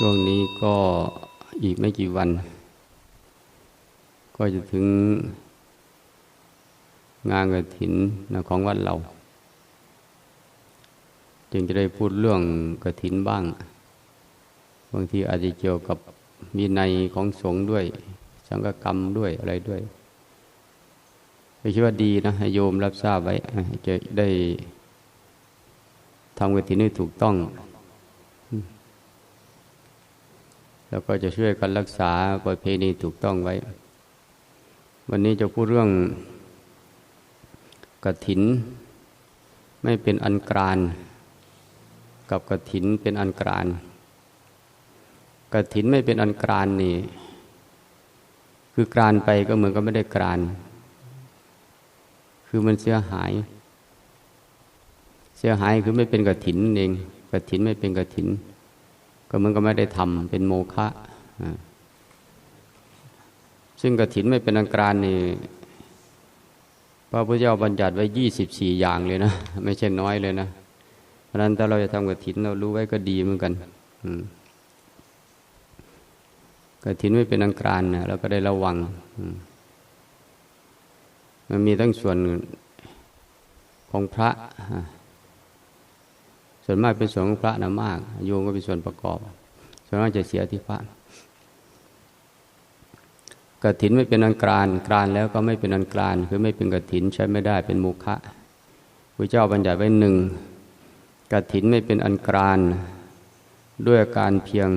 ช่วงนี้ก็อีกไม่กี่วัน ก็จะถึงงานกระถินนะของวัดเรา จึงจะได้พูดเรื่องกระถินบ้าง บางทีอาจจะเกี่ยวกับมีในของสงฆ์ด้วย สังฆกรรมด้วยอะไรด้วยไม่คิดว่าดีนะให้โยมรับทราบไว้จะได้ทำกระถินให้ถูกต้อง แล้วก็จะช่วยกันรักษาประเพณีถูกต้องไว้ วันนี้จะพูดเรื่องกระถิน ไม่เป็นอันกราน กับกระถินเป็นอันกรานกระถินไม่เป็นอันกรานนี่ คือกรานไปก็เหมือนกับไม่ได้กราน คือมันเสียหาย เสียหายคือไม่เป็นกระถินเองกระถินไม่เป็นกระถิน ก็มือนก็ไม่ได้ทำเป็นโมฆะซึ่งกระถินไม่เป็นอันกรานนี่พระพุทธเจ้าบัญญัติไว้ยี่สิบสี่อย่างเลยนะ ไม่ใช่น้อยเลยนะ เพราะนั้นถ้าเราจะทำกระถินเรารู้ไว้ก็ดีเหมือนกันกระถินไม่เป็นอันกรานนะเราก็ได้ระวังมันมีทั้งส่วนของพระ ส่วนมากเป็นส่วนของพระนะมากโยมก็เป็นส่วนประกอบ ส่วนมากจะเสียที่พระกระถินไม่เป็นอันกรานกรานแล้วก็ไม่เป็นอันกรานคือไม่เป็นกระถินใช้ไม่ได้เป็นมุขะพระเจ้าบัญญัติไว้หนึ่งกระถินไม่เป็นอันกรานด้วยการเพียง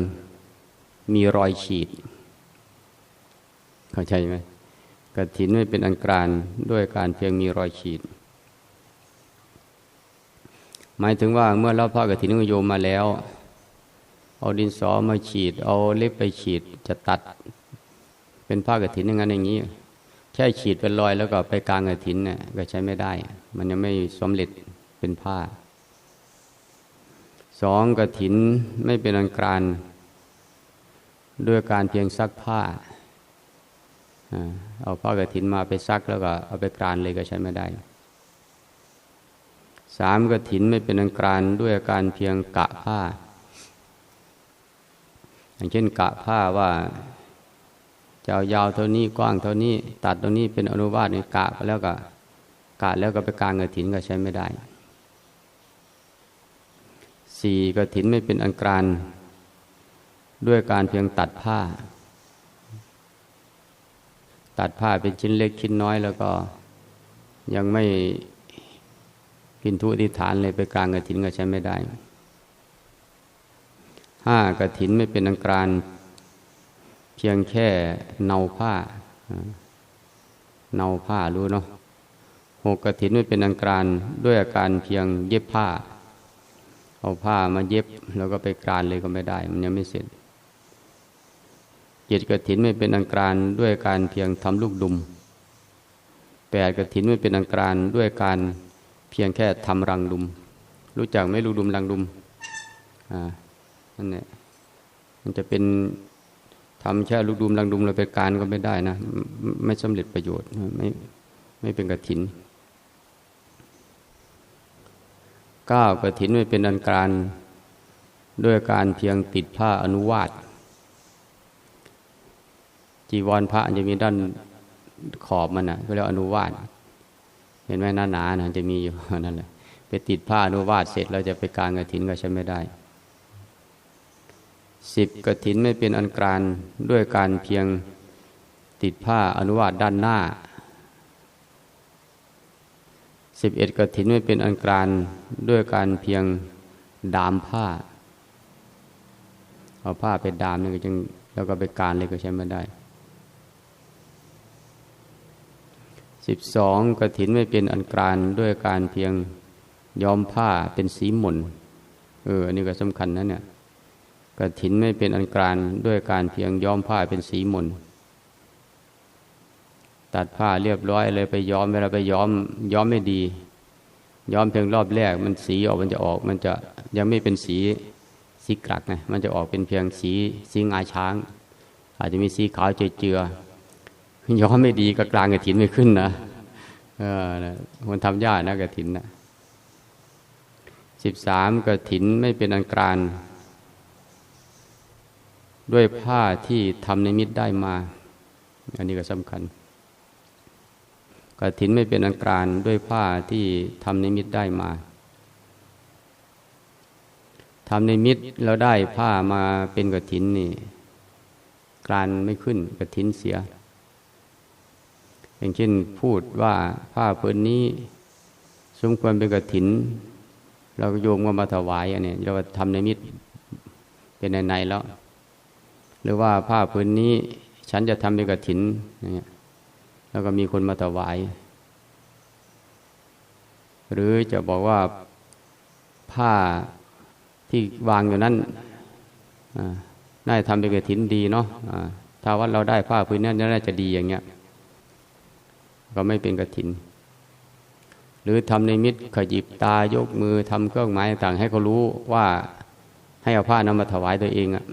มีรอยฉีด เข้าใจไหมกระถินไม่เป็นอันกรานด้วยการเพียงมีรอยฉีด หมายถึงว่าเมื่อเราพระกฐินโยมมาแล้ว เอาดินสอมาฉีด เอาเล็บไปฉีดจะตัด เป็นผ้ากฐินอย่างนั้นอย่างนี้ แค่ฉีดเป็นรอยแล้วก็ไปกลางกฐินเนี่ยก็ใช้ไม่ได้ มันยังไม่สมเร็จเป็นผ้าสองกฐินไม่เป็นอันกรานด้วยการเพียงซักผ้า เอาผ้ากฐินมาไปซักแล้วก็เอาไปกรานเลยก็ใช้ไม่ได้ สามกฐินไม่เป็นอันกรานด้วยการเพียงกะผ้า อย่างเช่นกะผ้าว่าจะเอายาวเท่านี้กว้างเท่านี้ ตัดตรงนี้เป็นอนุวาสในกะไปแล้วก็กะแล้วก็ไปกางกระถินก็ใช้ไม่ได้สี่กระถินไม่เป็นอันกรานด้วยการเพียงตัดผ้า ตัดผ้าเป็นชิ้นเล็กชิ้นน้อยแล้วก็ยังไม่ กินทุติฐานเลยไปกลางกระถินก็ใช้ไม่ได้ห้ากระถินไม่เป็นอันกรานเพียงแค่เนาผ้า เนาผ้ารู้เนาะหกกระถินไม่เป็นอันกรานด้วยอาการเพียงเย็บผ้า เอาผ้ามาเย็บแล้วก็ไปกรานเลยก็ไม่ได้ มันยังไม่เสร็จเจ็ดกระถินไม่เป็นอันกรานด้วยการเพียงทำลูกดุมแปดกระถินไม่เป็นอันกรานด้วยการ เพียงแค่ทำรังดุม รู้จักไหมลูกดุมรังดุมอ่านั่นแหละมันจะเป็นทำแค่ลูกดุมลังดุมเราไปการก็ไม่ได้นะ ไม่สำเร็จประโยชน์ไม่ไม่เป็นกระถินก้าวกระถินไม่เป็นอันการด้วยการเพียงติดผ้าอนุวาตจีวรพระจะมีด้านขอบมันนะก็เรียกอนุวาต เห็นไหมหนาหนานะจะมีอยู่นั่นแหละไปติดผ้าอนุวาตเสร็จเราจะไปการกระถินก็ใช้ไม่ได้สิบกระถินไม่เป็นอันกรานด้วยการเพียงติดผ้าอนุวาตด้านหน้าสิบเอ็ดกระถินไม่เป็นอันกรานด้วยการเพียงดามผ้า เอาผ้าไปดามนี่ก็จึงแล้วก็ไปการเลยก็ใช้ไม่ได้ สิบสองกระถินไม่เป็นอันกรานด้วยการเพียงย้อมผ้าเป็นสีหม่นเอออันนี้ก็สำคัญนะเนี่ยกระถินไม่เป็นอันกรานด้วยการเพียงย้อมผ้าเป็นสีหมนตัดผ้าเรียบร้อยเลยไปย้อมเวลาไปย้อมย้อมไม่ดี ย้อมเพียงรอบแรก มันสีออกมันจะออก มันจะยังไม่เป็นสีสีกรักไงมันจะออกเป็นเพียงสีสีงาช้าง อาจจะมีสีขาวเจือ ย้อมไม่ดีก็กลางกระถินไม่ขึ้นนะเออมันทำยากนะกระถินนะสิบสามกระถินไม่เป็นอันกรานด้วยผ้าที่ทำในมิตรได้มา อันนี้ก็สำคัญกฐินไม่เป็นอันกรานด้วยผ้าที่ทำในมิตรได้มาทำในมิตรเราได้ผ้ามาเป็นกฐินนี่กรานไม่ขึ้นกฐินเสีย อย่างเช่นพูดว่าผ้าผืนนี้สมควรเป็นกฐิน เราก็โยมก็มาถวายอันนี้เราทำในมิตรเป็นในในแล้ว หรือว่าผ้าผืนนี้ ฉันจะทำเป็นกฐินอย่แล้วก็มีคนมาถวาย หรือจะบอกว่าผ้าที่วางอยู่นั้นน่าจะทำเป็นกระถินดีเนาะถ้าว่าเราได้ผ้าพื้นนั้นน่าจะดีอย่างเงี้ย ก็ไม่เป็นกระถิน หรือทำในมิตรขยิบตายกมือทำเครื่องหมายต่างให้เขารู้ว่าให้เอาผ้านั้นมาถวายตัวเองอะ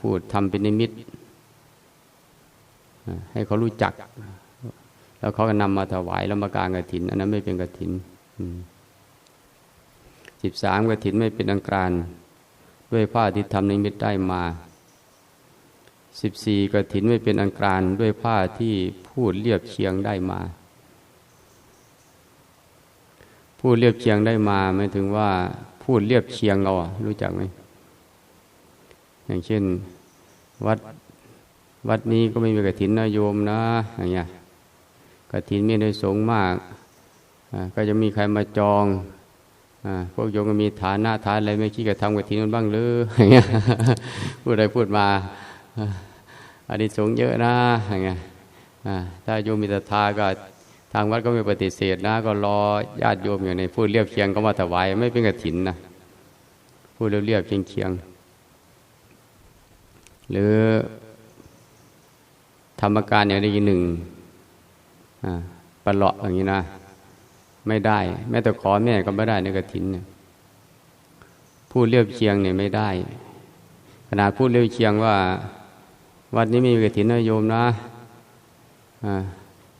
พูดทำเป็นนิมิตให้เขารู้จัก แล้วเขาก็นำมาถวายแล้วมากางกระถิน อันนั้นไม่เป็นกระถินสิบสามกระถินไม่เป็นอังการด้วยผ้าที่ทำในมิตรได้มา สิบสี่กระถินไม่เป็นอังการด้วยผ้าที่พูดเรียบเชียงได้มา พูดเรียบเชียงได้มาหมายถึงว่าพูดเรียบเชียงเรารู้จักไหมอย่างเช่นวัดวัดนี้ก็ไม่มีกระถินนะโยมนะอย่างเงี้ยกระถินไม่ได้สงมาก ก็จะมีใครมาจองอพวกโยมก็มีฐานะฐานอะไรไม่คิดจะทำกระถินนันบ้างหรืออย่างเงี้ยพูดอะไรพูดมา อันนี้สงเยอะนะอย่างเงี้ยถ้าโยมมีศรัทธาก็ทางวัดก็ไม่ปฏิเสธนะ ก็รอญาติโยมอยู่ในพูดเรียบเคียงก็มาถวายไม่เป็นกระถินนะพูดเรียบเคียงเคียง หรือธรรมการอย่างใดหนึ่งประหลาะอย่างนี้นะ ไม่ได้ แม้แต่ขอแม่ก็ไม่ได้ในกระถินเนี่ยพูดเรียบเชียงเนี่ยไม่ได้ขนาดพูดเรียบเชียงว่า วัดนี้มีกระถินนะโยมนะอ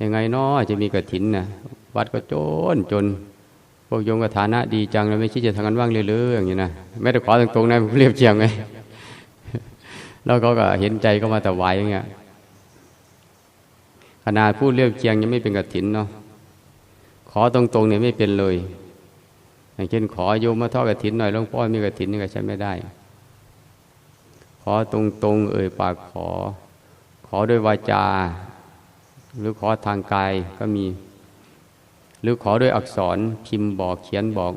ยังไงนาะจะมีกระถินนะวัดก็จนจน พวกโยมก็ฐานะดีจังแล้วไม่คิดจะทำกันว่างเลยเลยอย่างนี้นะไม่ได้ขอตรงๆนะเรียบเชียงไงแล้วเขาก็เห็นใจก็มาถวายอย่างเงี้ยขนาดพูดเรียบเคียงยังไม่เป็นกระถินเนาะขอตรงๆเนี่ยไม่เป็นเลยอย่างเช่นขอโยมมาทอดกระถินหน่อยหลวงพ่อมีกระถินนี่ก็ใช้ไม่ได้ อตรงๆ เอ่ยปากขอ ขอด้วยวาจา หรือขอทางกายก็มี หรือขอด้วยอักษรพิมพ์บอกเขียนบอก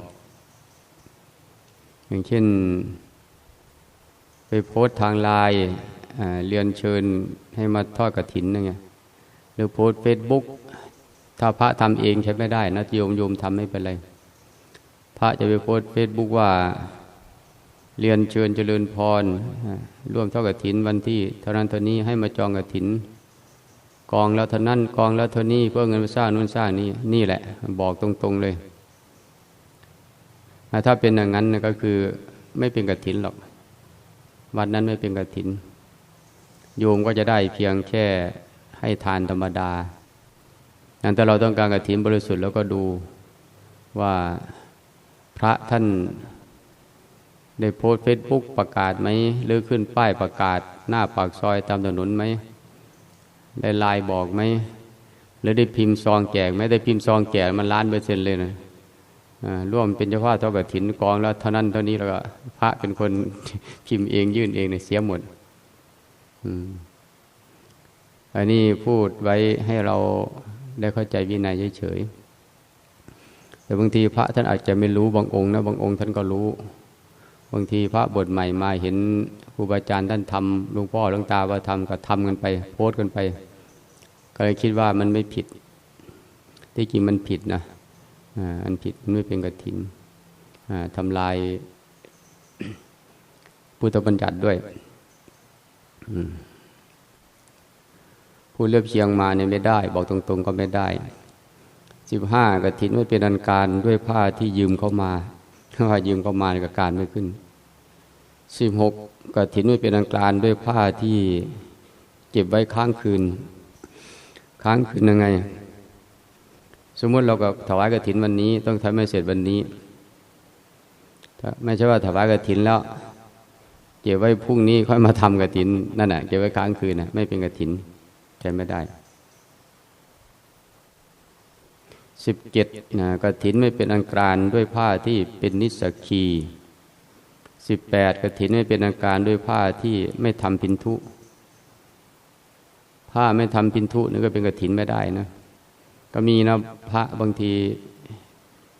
อย่างเช่น ไปโพสทางไลน์เรียนเชิญให้มาทอดกระถินนั่นไงหรือโพสเฟซบุ๊กถ้าพระทำเองใช้ไม่ได้นะโยมโยมทำไม่เป็นไร พระจะไปโพสเฟซบุ๊กว่า เรียนเชิญเจริญพร ร่วมเท่ากับถินวันที่เท่านั้นเท่านี้ให้มาจองกับถิน กองแล้วเท่านั้นกองแล้วเท่านี้เพื่อเงินสร้างนู่นสร้างนี่นี่แหละ บอกตรงๆเลย ถ้าเป็นอย่างนั้นก็คือไม่เป็นกระถินหรอก วันนั้นไม่เป็นกระถิน โยมก็จะได้เพียงแค่ให้ทานธรรมดานั้นแต่เราต้องการกระถินบริสุทธิ์แล้วก็ดูว่าพระท่าน ได้โพสเฟซบุ๊กประกาศไหมหรือขึ้นป้ายประกาศ หน้าปากซอยตามถนนไหมได้ไลน์บอกไหมหรือได้พิมพ์ซองแจกไหมได้พิมพ์ซองแจกมันล้านเปอร์เซ็นต์เลยนะร่วมเป็นเจ้าภาพเท่ากับถินกองแล้วเท่านั้นเท่านี้แล้วก็พระเป็นคนพิมพ์เองยื่นเองเนี่ยเสียหมดอันนี้พูดไว้ให้เราได้เข้าใจวินัยเฉยๆแต่บางทีพระท่านอาจจะไม่รู้บางองค์นะบางองค์ท่านก็รู้ บางทีพระบทใหม่มาเห็นครูบาอาจารย์ท่านทำหลวงพ่อหลวงตาว่าทำก็ทำกันไป โพสกันไป ก็เลยคิดว่ามันไม่ผิด ที่จริงมันผิดนะอันผิดมันไม่เป็นกระถินทำลายพุทธบัญญัติด้วยผู้เรียบเชียงมาเนี่ยไม่ได้ บอกตรง ๆ ก็ไม่ได้สิบห้ากระถินไม่เป็นอันการด้วยผ้าที่ยืมเข้ามา ผ้ายืมเข้ามากับการไม่ขึ้นสิบหกกระถินไม่เป็นอันการด้วยผ้าที่เก็บไว้ค้างคืน ค้างคืนยังไง สมมติเราก็ถวายกระถินวันนี้ ต้องทำให้เสร็จวันนี้ไม่ใช่ว่าถวายกระถินแล้ว เก็บไว้พรุ่งนี้ค่อยมาทำกระถินนั่นแหะเก็บไว้ค้างคืนนะไม่เป็นกระถินใช้ไม่ได้ สิบเจ็ดนะกระถินไม่เป็นอังการด้วยผ้าที่เป็นนิสกีสิบแปดกระถินไม่เป็นอังการด้วยผ้าที่ไม่ทำพินทุ ผ้าไม่ทำพินทุนี่ก็เป็นกระถินไม่ได้นะ ก็มีนะพระบางที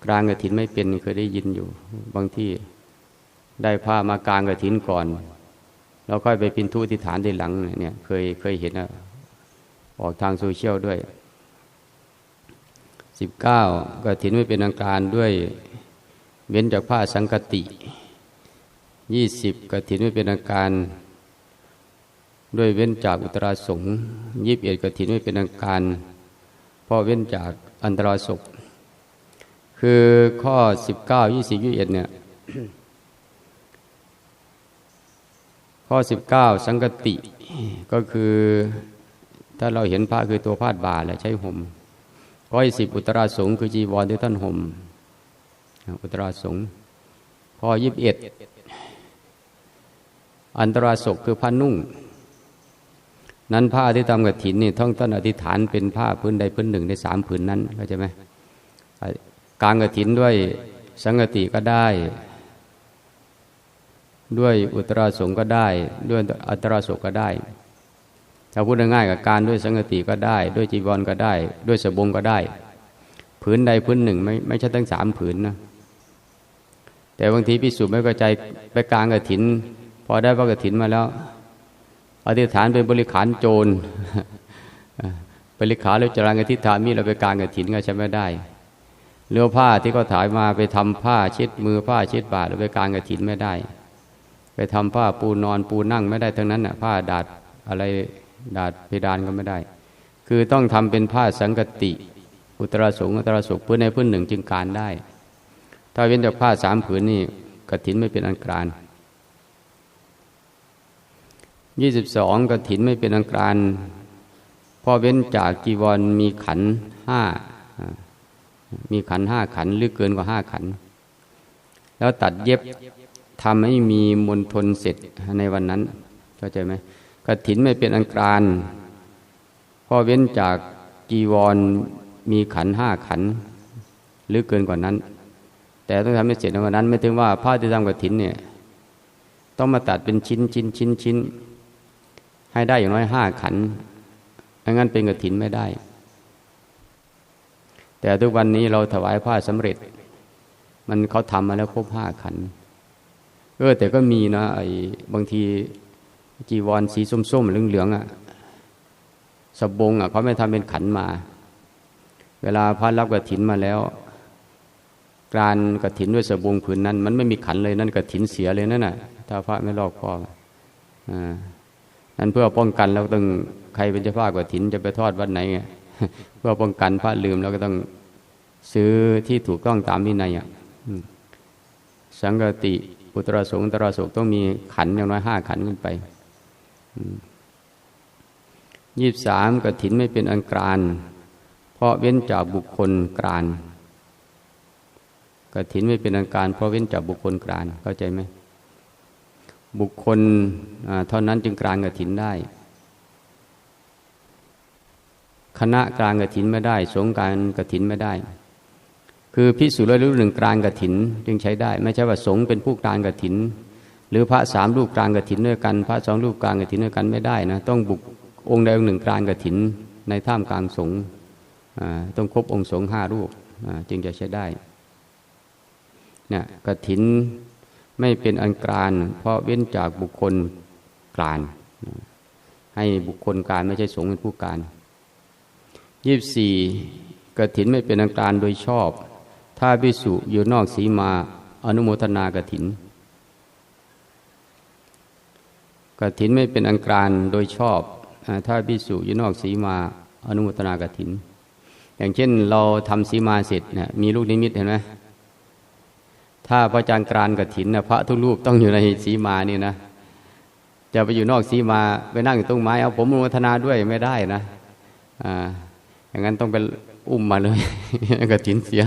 กลางกระถินไม่เป็นเคยได้ยินอยู่ บางที่ได้ผ้ามากลางกระถินก่อนแล้วค่อยไปพินทุที่ฐานทีหลังเนี่ยเคยเคยเห็นนะออกทางโซเชียลด้วย สิบเก้ากระถินไม่เป็นอาการด้วยเว้นจากผ้าสังกติยี่สิบกระถินไม่เป็นอาการ ด้วยเว้นจากอุตราสงยี่สิบเอ็ดกระถินไม่เป็นอาการเพราะเว้นจากอันตราศกคือข้อสิบเก้ายี่สิบยี่สิบเอ็ดเนี่ยข้อสิบเก้าสังกติก็คือถ้าเราเห็นผ้าคือตัวพาดบ่าแหละใช้ห่ม ข้อยสิบอุตราสงคือจีวรที่ท่านห่มอุตราสงข้อยิบเอ็ดอันตราศกคือผ้านุ่ง นั้นผ้าที่ทำกับถินนี่ท่องต้นอธิษฐานเป็นผ้าพื้นใดพื้นหนึ่งในสามผืนนั้นเข้าใจไหมกลางกระถินด้วยสังกติก็ได้ ด้วยอุตราสงก็ได้ ด้วยอัตราสกก็ได้ ถ้าพูดง่ายๆกับการด้วยสังกติก็ได้ ด้วยจีวรก็ได้ ด้วยสบงก็ได้ ผืนใดผืนหนึ่งไม่ไม่ใช่ทั้งสามผืนนะแต่บางทีพิสูจน์ไม่เข้าใจไปกลางกระถิน พอได้พระกระถินมาแล้วอธิษฐานเป็นบริขารโจรบริขารแล้วจรังอธิษฐานมีเราไปกลางกระถินก็ใช้ไม่ได้เรือผ้าที่เขาถ่ายมาไปทำผ้าเช็ดมือผ้าเช็ดบาทเราไปกลางกระถินไม่ได้ ไปทำผ้าปูนอนปูนั่งไม่ได้ทั้งนั้นน่ะผ้าดาดอะไร ดาดเพดานก็ไม่ได้ คือต้องทำเป็นผ้าสังกติ อุตราสงอุตราสุขพื้นในพื้นหนึ่งจึงการได้ ถ้าเว้นจากผ้าสามผืนนี่กระถินไม่เป็นอันกรานยี่สิบสองกระถินไม่เป็นอันกรานพอเว้นจากกีวรมีขันห้ามีขันห้าขันหรือเกินกว่าห้าขัน แล้วตัดเย็บทำให้มีมนทนเสร็จในวันนั้น เข้าใจไหม กระถินไม่เป็นอันกรานพอเว้นจากกีวรมีขันห้าขัน หรือเกินกว่านั้น แต่ต้องทำให้เสร็จในวันนั้น ไม่ถึงว่าผ้าที่ทำกระถินเนี่ย ต้องมาตัดเป็นชิ้นชิ้นชิ้นชิ้นให้ได้อย่างน้อยห้าขันไม่งั้นเป็นกระถินไม่ได้ แต่ทุกวันนี้เราถวายผ้าสำเร็จ มันเขาทำมาแล้วครบห้าขันเออแต่ก็มีนะไอ้บางที จีวรสีส้มๆเหลืองๆอะสบงอะเขาไม่ทำเป็นขันมา เวลาพระรับกระถินมาแล้ว การกระถินด้วยสบงผืนนั้น มันไม่มีขันเลยนั่นกระถินเสียเลยนั่นน่ะ ถ้าพระไม่รอบคออ่านั้นเพื่อป้องกันเราต้องใครเป็นเจ้าภาพกระถินจะไปทอดวันไหนไงเพื่อป้องกันพระลืมเราก็ต้องซื้อที่ถูกต้องตามวินัยอะสังกติอุตรสงตราสกต้องมีขันอย่างน้อยห้าขันขึ้นไป ยี่สามกถินไม่เป็นอันกรานเพราะเว้นจากบุคคลกรานกถินไม่เป็นอันการ เพราะเว้นจากบุคคลกรานเข้าใจไหมบุคคลเท่านั้นจึงกรานกถินได้ คณะกลางกถินไม่ได้ สงการกถินไม่ได้ คือพิสูจน์แล้วรู้หนึ่งกลางกถินจึงใช้ได้ ไม่ใช่ว่าสงเป็นผู้กลางกถิน หรือพระสามรูปกลางกระถินด้วยกัน พระสองรูปกลางกระถินด้วยกันไม่ได้นะต้องบุกองค์ใดองค์หนึ่งกลางกระถินในท่ามกลางสงฆ์ต้องครบองค์สงฆ์ห้ารูปจึงจะใช้ได้เนี่ยกระถินไม่เป็นอันกลางเพราะเว้นจากบุคคลกลางให้บุคคลกลางไม่ใช่สงฆ์เป็นผู้กลางยี่สี่กระถินไม่เป็นอันกลางโดยชอบ ถ้าพิสุอยู่นอกสีมาอนุโมทนากระถิน กฐินไม่เป็นอันกรานโดยชอบถ้าพิสูจอยู่นอกสีมาอนุโมทนากฐิน อย่างเช่นเราทำสีมาเสร็จนี่ยมีลูกนิมิตเห็นไหมถ้าพระอาจารย์กรานกฐินนะพระทุกรูปต้องอยู่ในสีมานี่นะ จะไปอยู่นอกสีมาไปนั่งอยู่ตรงไม้เอาผมอนุโมทนาด้วยไม่ได้นะอ่าอย่างนั้นต้องเป็นอุ้มมาเลยกฐินเสีย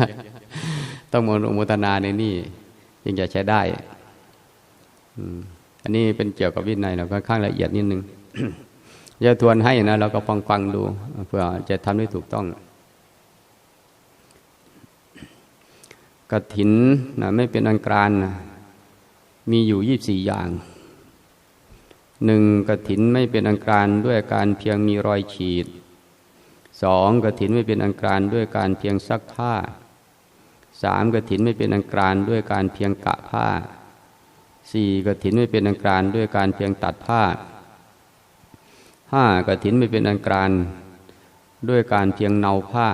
ต้องมาอนุโมทนาในนี่จึงจะใช้ได้ อืม อันนี้เป็นเกี่ยวกับวินัยเราก็ข้างละเอียดนิดนึงจะทวนให้นะเราก็ฟังฟังดูเพื่อจะทำได้ถูกต้องกระถินนะไม่เป็นอันกรานนะมีอยู่ยี่สี่อย่างหนึ่งกระถินไม่เป็นอันกรานด้วยการเพียงมีรอยฉีดสองกระถินไม่เป็นอันกรานด้วยการเพียงซักผ้าสามกระถินไม่เป็นอันกรานด้วยการเพียงกะผ้า สี่กระถินไม่เป็นอันกรานด้วยการเพียงตัดผ้าห้ากระถินไม่เป็นอันกรานด้วยการเพียงเนาผ้า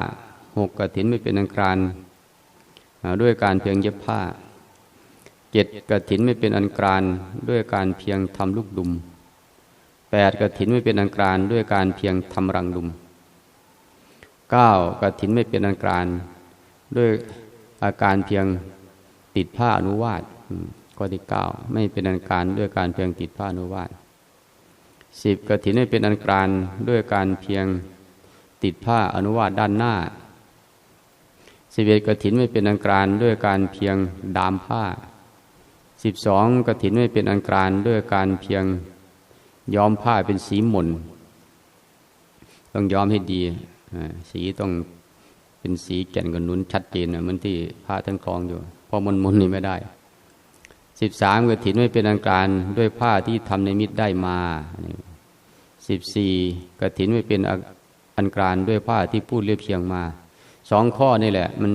หกกระถินไม่เป็นอันกรานด้วยการเพียงเย็บผ้าเจ็ดกระถินไม่เป็นอันกรานด้วยการเพียงทำลูกดุมแปดกระถินไม่เป็นอันกรานด้วยการเพียงทำรังดุมเก้ากระถินไม่เป็นอันกรานด้วยอาการเพียงติดผ้าอนุวาต ข้อที่เก้าไม่เป็นอันการด้วยการเพียงติดผ้าอนุวาตสิบกระถินไม่เป็นอันกรานด้วยการเพียงติดผ้าอนุวาตด้านหน้าสิบเอ็ดกระถินไม่เป็นอันกรานด้วยการเพียงดามผ้าสิบสองกระถินไม่เป็นอันกรานด้วยการเพียงย้อมผ้าเป็นสีหม่นต้องย้อมให้ดีสีต้องเป็นสีแก่นกับนุนชัดเจนเหมือนที่พระท่านคลองอยู่พอมนมนนี่ไม่ได้ สิบสามกะถินไม่เป็นอันการด้วยผ้าที่ทำในมิตรได้มาสิบสี่กะถินไม่เป็นอันการด้วยผ้าที่พูดเรียบเคียงมาสองข้อนี่แหละ มัน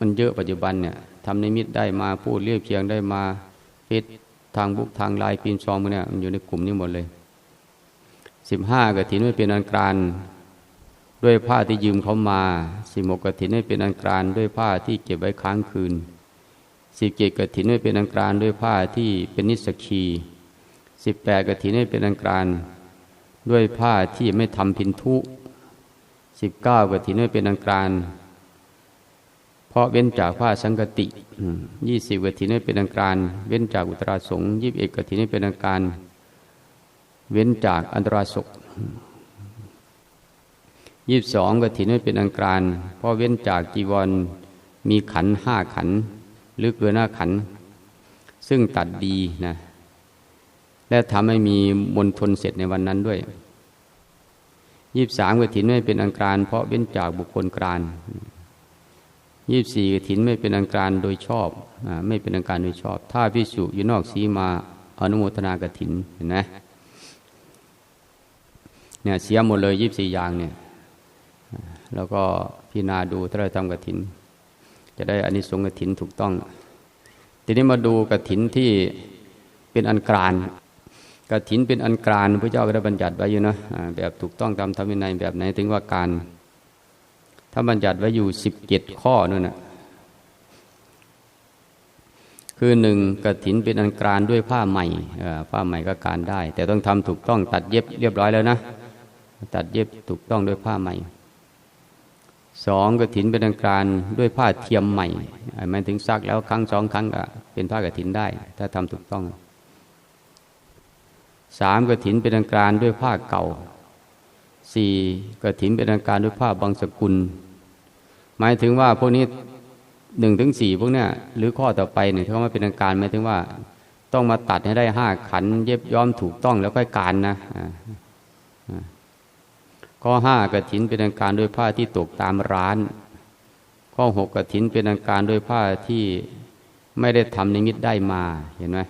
มันเยอะปัจจุบันเนี่ยทำในมิตรได้มาพูดเรียบเคียงได้มาเฟซทางบุกทางไลน์ปีนซองมันเนี่ยมันอยู่ในกลุ่มนี้หมดเลยสิบห้ากะถินไม่เป็นอันการด้วยผ้าที่ยืมเขามาสิบหกกถินไม่เป็นอันกรานด้วยผ้าที่เก็บไว้ค้างคืน สิบเจ็ดกถินไม่เป็นอันกรานด้วยผ้าที่เป็นนิสกีสิบแปดกถินไม่เป็นอันกรานด้วยผ้าที่ไม่ทำพินทุสิบเก้ากถินไม่เป็นอันกรานเพราะเว้นจากผ้าสังกติยี่สิบกถินไม่เป็นอันกรานเว้นจากอุตราสงยี่สิบเอ็ดกถินไม่เป็นอันกรานเว้นจากอันตราศกยี่สิบสองกถินไม่เป็นอังการเพราะเว้นจากจีวรมีขันห้าขัน หรือเกินห้าขัน ซึ่งตัดดีนะ และทำให้มีมนทนเสร็จในวันนั้นด้วยยี่บสามกถินไม่เป็นอังการ เพราะเว้นจากบุคคลกรานยี่บสี่กถินไม่เป็นอังการโดยชอบอไม่เป็นอังการโดยชอบ ถ้าพิสุอยู่นอกสีมาอนุโมทนากถินเห็นไหมเนี่ยเสียหมดเลยยี่บสี่อย่างเนี่ย แล้วก็พิจารณาดูถ้าเราทำกะถิน จะได้อานิสงส์กระถินถูกต้อง ทีนี้มาดูกระถินที่เป็นอันกรานกระถินเป็นอันกรานพระเจ้าก็ได้บัญญัติไว้อยู่นะแบบถูกต้องตามธรรมวินัยแบบไหนถึงว่าการ ถ้าบัญญัติไว้อยู่สิบเจ็ดข้อนั่นนะคือหนึ่งกระถินเป็นอันกรานด้วยผ้าใหม่ผ้าใหม่ก็การได้ แต่ต้องทำถูกต้องตัดเย็บเรียบร้อยแล้วนะ ตัดเย็บถูกต้องด้วยผ้าใหม่ สองกระถินเป็นอังการด้วยผ้าเทียมใหม่หมายถึงซักแล้วครั้งสองครั้งก็เป็นผ้ากระถินได้ ถ้าทำถูกต้องสามกระถินเป็นอังการด้วยผ้าเก่าสี่กระถินเป็นอังการด้วยผ้าบางสกุล หมายถึงว่าพวกนี้หนึ่งถึงสี่พวกเนี้ยหรือข้อต่อไปเนี่ยเขามาเป็นอังการหมายถึงว่าต้องมาตัดให้ได้ห้าขัน เย็บย้อมถูกต้องแล้วค่อยการนะ ข้อห้ากระถินเป็นอาการด้วยผ้าที่ตกตามร้าน ข้อหกกระถินเป็นอาการด้วยผ้าที่ไม่ได้ทำนิมิตได้มาเห็นไหม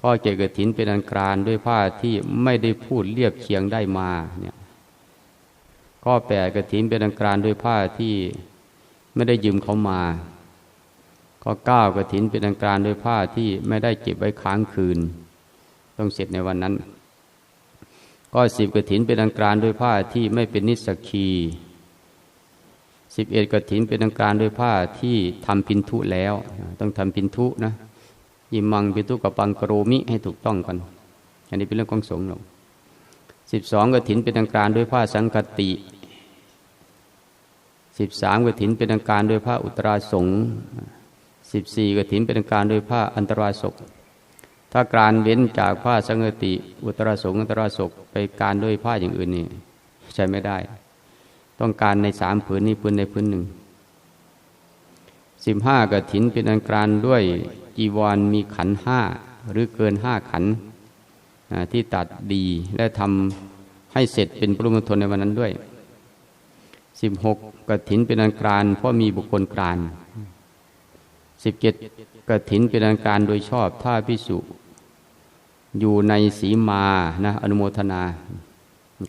ข้อเจ็ดกระถินเป็นอาการด้วยผ้าที่ไม่ได้พูดเรียบเคียงได้มาเนี่ยข้อแปดกระถินเป็นอาการด้วยผ้าที่ไม่ได้ยืมเขามาข้อเก้ากระถินเป็นอาการด้วยผ้าที่ไม่ได้เก็บไว้ค้างคืน ต้องเสร็จในวันนั้น ก็สิบกถินเป็นอังการด้วยผ้าที่ไม่เป็นนิสกีสิบเอ็ดกถินเป็นอังการด้วยผ้าที่ทำพินทุแล้ว ต้องทำพินทุนะยิมังพินทุกับปังกโรมิให้ถูกต้องกัน อันนี้เป็นเรื่องของสงฆ์หรอกสิบสองกถินเป็นอังการด้วยผ้าสังคติสิบสามกถินเป็นอังการด้วยผ้าอุตราสงสิบสี่กถินเป็นอังการด้วยผ้าอันตราศก ถ้าการเว้นจากผ้าสังกติ อุตรสงอุตรศกไปการด้วยผ้าอย่างอื่นนี่ใช้ไม่ได้ ต้องการในสามผืนนี้ผืนในผืนหนึ่งสิบห้ากระถินเป็นอันการด้วยจีวรมีขันห้าหรือเกินห้าขันที่ตัดดีและทำให้เสร็จเป็นปรุมณฑลในวันนั้นด้วยสิบหกกถินเป็นอันกรานเพราะมีบุคคลกรานสิบเจ็ดกถินเป็นอันการโดยชอบถ้าพิสุ อยู่ในสีมานะอนุโมทนา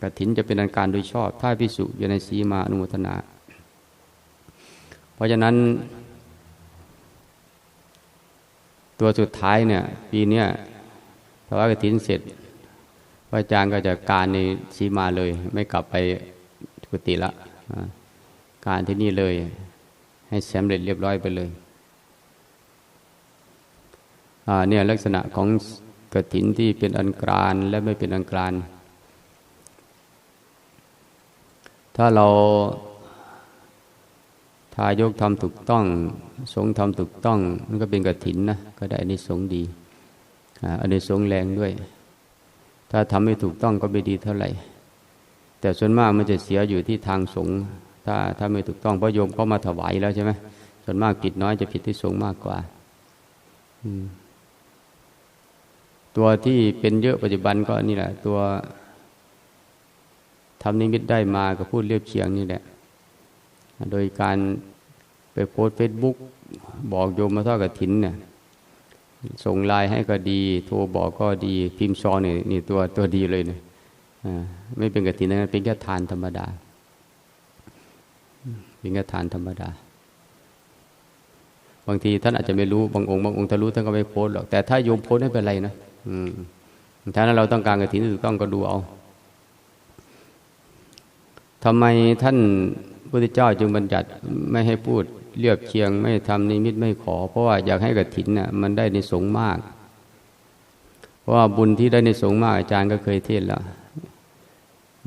กถินจะเป็นอันการโดยชอบ ถ้าพิสุอยู่ในสีมาอนุโมทนา เพราะฉะนั้น ตัวสุดท้ายเนี่ย ปีนี้พระว่ากถินเสร็จพระอาจารย์ก็จะการในสีมาเลย ไม่กลับไปกุฏิละการที่นี่เลย ให้สำเร็จเรียบร้อยไปเลยเนี่ยลักษณะของ กถินที่เป็นอันกรานและไม่เป็นอันกรานถ้าเราทายกทำถูกต้อง สงทำถูกต้องมันก็เป็นกถินนะก็ได้อันนี้สงดีอันนี้สงแรงด้วย ถ้าทำไม่ถูกต้องก็ไม่ดีเท่าไหร่ แต่ส่วนมากมันจะเสียอยู่ที่ทางสงถ้าถ้าไม่ถูกต้องพระโยมเขามาถวายแล้วใช่ไหมส่วนมากผิดน้อยจะผิดที่สงมากกว่า ตัวที่เป็นเยอะปัจจุบันก็นี่แหละ ตัวทำนิมิตได้มาก็พูดเรียบเชียงนี่แหละ โดยการไปโพสเฟซบุ๊กบอกโยมมาทอดกระถินเนี่ยส่งไลน์ให้ก็ดี โทรบอกก็ดีพิมพ์ซองนี่นี่ตัวตัวดีเลยเนี่ยไม่เป็นกระถินนะเป็นแค่ทานธรรมดา เป็นแค่ทานธรรมดา บางทีท่านอาจจะไม่รู้บางองค์บางองค์ถ้ารู้ท่านก็ไม่โพสหรอกแต่ถ้าโยมโพสไม่เป็นไรนะ ถ้านั้นเราต้องการกระถินถูกต้องก็ดูเอาทำไมท่านพุทธเจ้าจึงบัญญัติไม่ให้พูดเรียบเชียงไม่ทำนิมิตไม่ขอ เพราะว่าอยากให้กระถินน่ะมันได้ในสงมาก เพราะว่าบุญที่ได้ในสงมากอาจารย์ก็เคยเทศแล้ว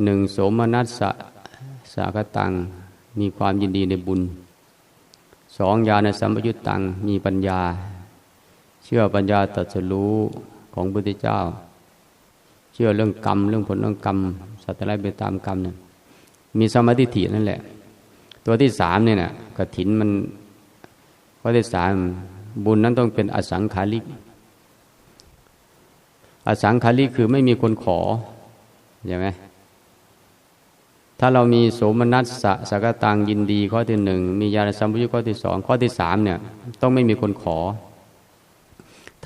หนึ่งสมนัสสะสากตัง มีความยินดีในบุญสองญาณสัมปยุตตังมีปัญญา เชื่อปัญญาตรัสรู้ ของพุทธเจ้า เชื่อเรื่องกรรม เรื่องผลเรื่องกรรมสัตว์ไรไปตามกรรมเนี่ยมีสมาธิถี่นั่นแหละ ตัวที่สามเนี่ยนะกระถินมันข้อที่สามบุญนั้นต้องเป็นอสังขาริก อสังขาริกคือไม่มีคนขอใช่ไหมถ้าเรามีโสมนัสสะสกตังยินดีข้อที่หนึ่งมีญาณสัมพุข้อที่สองข้อที่สามเนี่ยต้องไม่มีคนขอ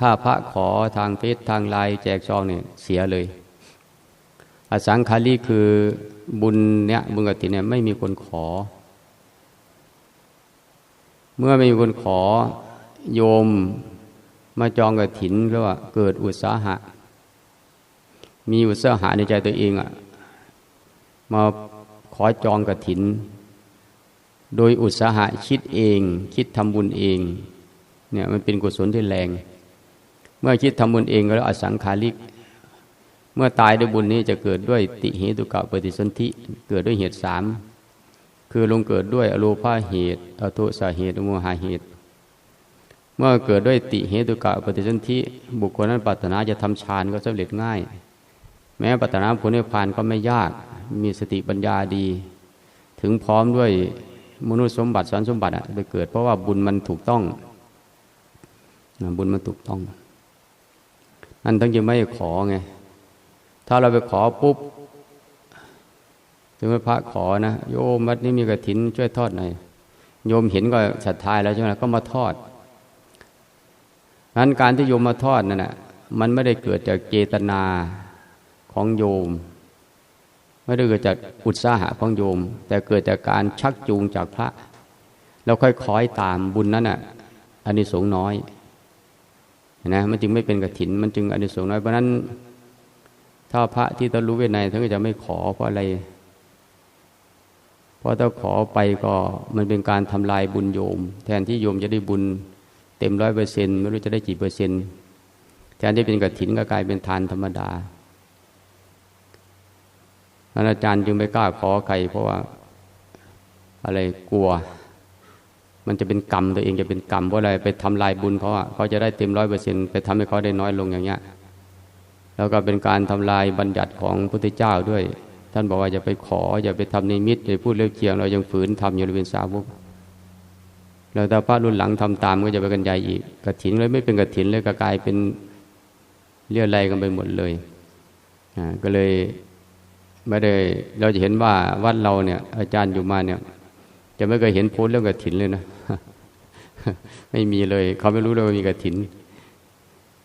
ถ้าพระขอทางเฟซทางไลน์แจกซองเนี่ยเสียเลย อสังขาริคือบุญเนี่ยบุญกติเนี่ยไม่มีคนขอ เมื่อไม่มีคนขอโยมมาจองกระถินก็ว่าเกิดอุตสาหะ มีอุตสาหะในใจตัวเองอะ่ะ มาขอจองกระถิน โดยอุตสาหะคิดเอง คิดทำบุญเอง เนี่ยมันเป็นกุศลที่แรง เมื่อคิดทำบุญเองแล้วอสังขาริก เมื่อตายด้วยบุญนี้จะเกิดด้วยติเหตุกะปฏิสนธิเกิดด้วยเหตุสามคือลงเกิดด้วยอโลภาเหตุอโทสาเหตุโมหะเหตุ เมื่อเกิดด้วยติเหตุกะปฏิสนธิบุคคลนั้นปรารถนาจะทำฌานก็สำเร็จง่าย แม้ปรารถนาผลในพานก็ไม่ยาก มีสติปัญญาดี ถึงพร้อมด้วยมนุษย์สมบัติสารสมบัติไปเกิด เพราะว่าบุญมันถูกต้องบุญมันถูกต้อง นั่นต้องยังไม่ขอไง ถ้าเราไปขอปุ๊บถึงพระขอนะโยมวัดนี้มีกระถินช่วยทอดหน่อยโยมเห็นก็ศรัทธาแล้วใช่ไหมก็มาทอดนั้นการที่โยมมาทอดนั่นแหะมันไม่ได้เกิดจากเจตนาของโยม ไม่ได้เกิดจากอุตสาหะของโยม แต่เกิดจากการชักจูงจากพระเราค่อยคอยตามบุญนั้นอะอันนี้สงน้อย นะมันจึงไม่เป็นกระถิน มันจึงอนนี้สงน้อยเพราะนั้น ถ้าพระที่ต้องรู้เวไนท่านก็จะไม่ขอเพราะอะไรเพราะถ้าขอไปก็มันเป็นการทำลายบุญโยม แทนที่โยมจะได้บุญเต็มร้อยเปอร์เซ็นต์ไม่รู้จะได้กี่เปอร์เซ็นต์แทนที่เป็นกระถินก็กลายเป็นทานธรรมดาอาจารย์จึงไม่กล้าขอใครเพราะว่าอะไรกลัว มันจะเป็นกรรมตัวเองจะเป็นกรรมเพราะอะไรไปทำลายบุญเขาอะเขาจะได้เต็มร้อยเปอร์เซ็นต์ไปทำให้เขาได้น้อยลงอย่างเงี้ย แล้วก็เป็นการทำลายบัญญัติของพุทธเจ้าด้วย ท่านบอกว่าอย่าไปขออย่าไปทำในมิตรอย่าพูดเลี้ยวเชียงเรายังฝืนทำอยู่เป็นสาวกแล้วถ้าพระรุ่นหลังทำตามก็จะไปกันใหญ่อีกกระถินเลยไม่เป็นกระถินเลยก็กลายเป็นเลี่ยไรกันไปหมดเลยก็เลยไม่ได้เราจะเห็นว่าวัดเราเนี่ยอาจารย์อยู่มาเนี่ย จะไม่เคยเห็นโพสเรื่องกระถินเลยนะ ไม่มีเลย เขาไม่รู้เลยว่ามีกระถิน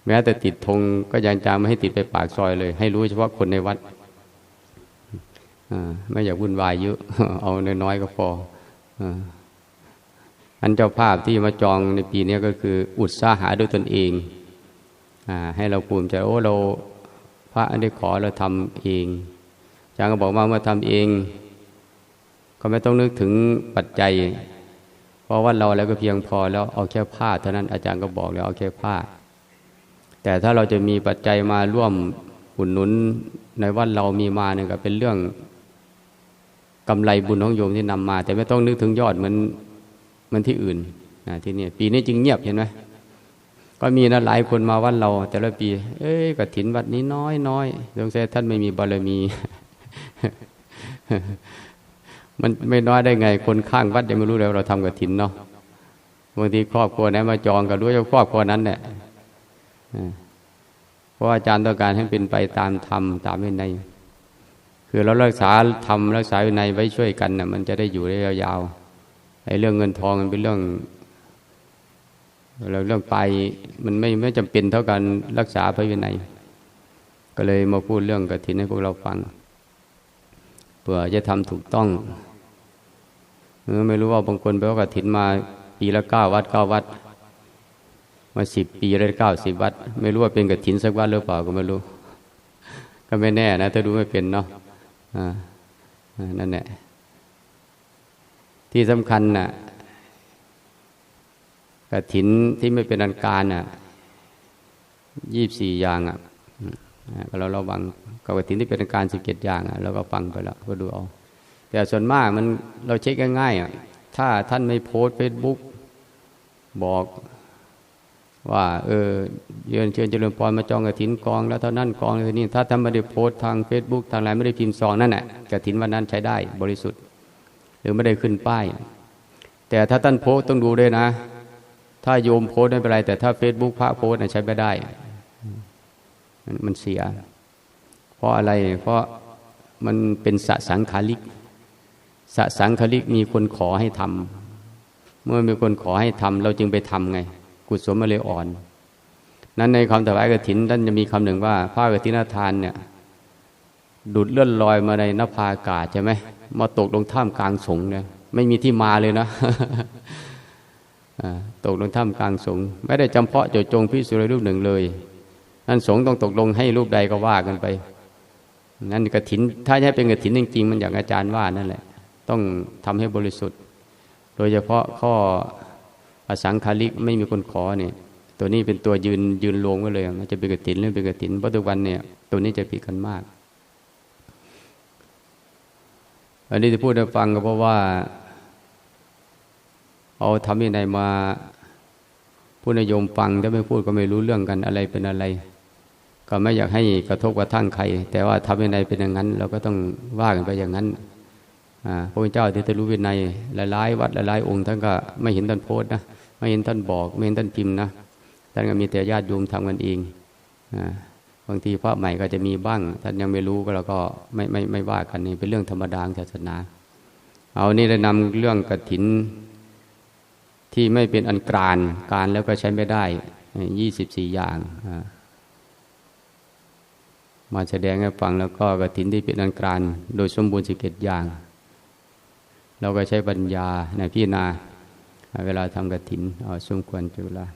แม้แต่ติดธงก็ยังจางไม่ให้ติดไปปากซอยเลย ให้รู้เฉพาะคนในวัดไม่อยากวุ่นวายเยอะ เอาน้อยๆก็พออันเจ้าภาพที่มาจองในปีนี้ก็คือ อุตสาหะด้วยตนเองอให้เราภูมิใจโอ้เราพระได้ขอเราทำเองจารย์ก็บอกว่าเมื่อทำเอง ก็ไม่ต้องนึกถึงปัจจัย เพราะว่าเราแล้วก็เพียงพอแล้วเอาแค่ผ้าเท่านั้นอาจารย์ก็บอกแล้วเอาแค่ผ้า แต่ถ้าเราจะมีปัจจัยมาร่วมอุดหนุนในวัดเรามีมาเนี่ยก็เป็นเรื่องกำไรบุญของโยมที่นำมา แต่ไม่ต้องนึกถึงยอดเหมือนมันที่อื่นนะที่นี่ปีนี้จึงเงียบเห็นไหมก็มีนะหลายคนมาวัดเรา แต่ละปี เอ้ยกฐินวัดนี้น้อยน้อยสงสัยท่านไม่มีบารมี มันไม่น้อยได้ไง คนข้างวัดยังไม่รู้เลยเราทำกฐินเนาะบางทีครอบครัวนั้นมาจองกันด้วยครอบครัวนั้นแหละเพราะอาจารย์ต้องการให้เป็นไปตามธรรมตามวินัยคือเรารักษาธรรมรักษาวินัยไว้ช่วยกันนะ่ะ มันจะได้อยู่ได้ยาวๆไอ้เรื่องเงินทองมันเป็นเรื่องเราเรื่องไปมันไม่ไม่จำเป็นเท่ากันรักษาพระวินัยก็เลยมาพูดเรื่องกฐินให้พวกเราฟังเพื่อจะทำถูกต้อง ไม่รู้ว่าบางคนไปว่ากฐินมาปีละเก้าวัดเก้าวัด มาสิบปีเลยเก้าสิบวัด ไม่รู้ว่าเป็นกฐินสักวัดหรือเปล่าก็ไม่รู้ ก็ไม่แน่นะถ้าดูไม่เป็นเนาะนั่นแหละที่สำคัญนะ่ะกระถินที่ไม่เป็นอันการน่ะยี่บสี่อย่างอะเราระวังกับกระถินที่เป็นอันการสิบเจ็ดอย่างอะเราก็ฟังไปแล้วก็ดูเอา แต่ส่วนมากมันเราเช็คง่ายๆอะถ้าท่านไม่โพสเฟซบุ๊กบอกว่า เออเยือนเชิญเจริญพรมาจองกระถินกอง แล้วเท่านั้นกองเลยนี่ถ้าท่านไม่ได้โพสทางเฟซบุ๊กทางไลน์ไม่ได้พิมพ์ซองนั่นแหละกระถินวันนั้นใช้ได้บริสุทธิ์ หรือไม่ได้ขึ้นป้าย แต่ถ้าท่านโพสต้องดูด้วยนะ ถ้าโยมโพสไม่เป็นไร แต่ถ้าเฟซบุ๊กพระโพสใช้ไม่ได้ มันเสีย เพราะอะไรเพราะมันเป็นสสังขาริก สสังขาริกมีคนขอให้ทำเมื่อมีคนขอให้ทำเราจึงไปทำไง กุศลมาเลยอ่อน นั้นในคำถวายกฐินท่านจะมีคำหนึ่งว่าผ้ากฐินทานเนี่ย ดูดเลื่อนลอยมาในนภาอากาศใช่ไหมมาตกลงท่ามกลางสงเนี่ยไม่มีที่มาเลยนะตกลงถ้ำกลางสงไม่ได้จำเพาะเจาจงพิสุรรูปหนึ่งเลยนั่นสงต้องตกลงให้รูปใดก็ว่ากันไปนั่นกระถิน ถ้าใช้เป็นกระถินจริงๆมันอย่างอาจารย์ว่านั่นแหละ ต้องทำให้บริสุทธิ์ โดยเฉพาะข้ออสังคาริกไม่มีคนขอเนี่ย ตัวนี้เป็นตัวยืนยืนลงก็เลย มันจะเป็นกระถินหรือเป็นกระถินเพราะทุกวันเนี่ยตัวนี้จะผิดกันมาก อันนี้จะพูดให้ฟังก็เพราะว่า เอาทำยังไงมาผู้นิยมฟังถ้าไม่พูดก็ไม่รู้เรื่องกันอะไรเป็นอะไร ก็ไม่อยากให้กระทบกระทั่งใคร แต่ว่าทำยังไงเป็นอย่างนั้น เราก็ต้องว่ากันไปอย่างนั้น พระพุทธเจ้าที่จะรู้วินัยหลายๆวัดหลายๆองค์ท่านก็ไม่เห็นท่านโพสนะไม่เห็นท่านบอกไม่เห็นท่านพิมพ์นะท่านก็มีแต่ญาติโยมทำกันเองบางทีพระใหม่ก็จะมีบ้าง ท่านยังไม่รู้ก็เราก็ไม่ไม่ไม่ว่ากันนี่เป็นเรื่องธรรมดาศาสนา เอานี่ได้นำเรื่องกระถิน ที่ไม่เป็นอันกลานการแล้วก็ใช้ไม่ได้ยี่สิบสี่อย่างมาแสดงให้ฟังแล้วก็กระถินที่เป็นอันกลานโดยสมบูรณ์สิเกตอย่าง เราก็ใช้ปัญญาในพี่นาเวลาทำกระถินอสมควรจุฬา